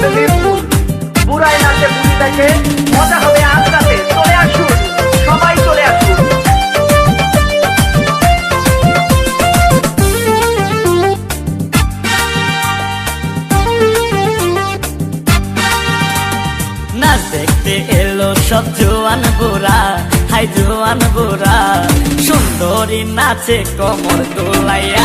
হবে মিরপুর বুড়াই নাচে বুড়ি দেখে মজা হবে আজ রাতে। চলে আসুন, সবাই চলে আসুন। সব জোয়ান বুড়া, হাই জোয়ান বুড়া। সুন্দরী নাচে কমর দোলাইয়া।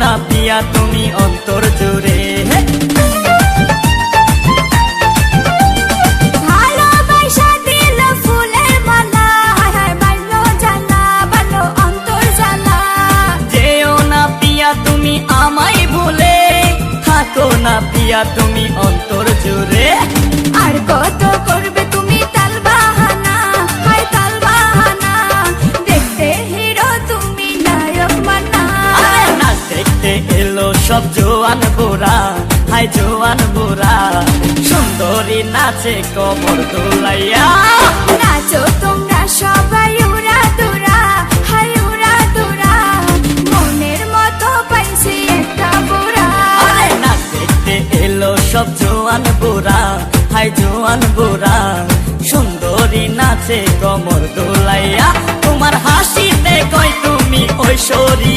না পিয়া তুমি অন্তর জুড়ে। আমায় ভুলে থাকো না পিয়া তুমি অন্তর জুড়ে। সব জোয়ান বুড়া হাই জোয়ান বুড়া সুন্দরী নাচে কমর দোলাইয়া। নাচো তোমরা সবাই উড়া দুরা হাই উড়া দুরা। মনের মতো পাইছি একটা বুড়া আরে নাচ দেখতে এলো সব জোয়ান বুড়া হাই জোয়ান বুড়া সুন্দরী নাচে কমর দোলাইয়া। তোমার হাসিতে কয় তুমি হাসিতে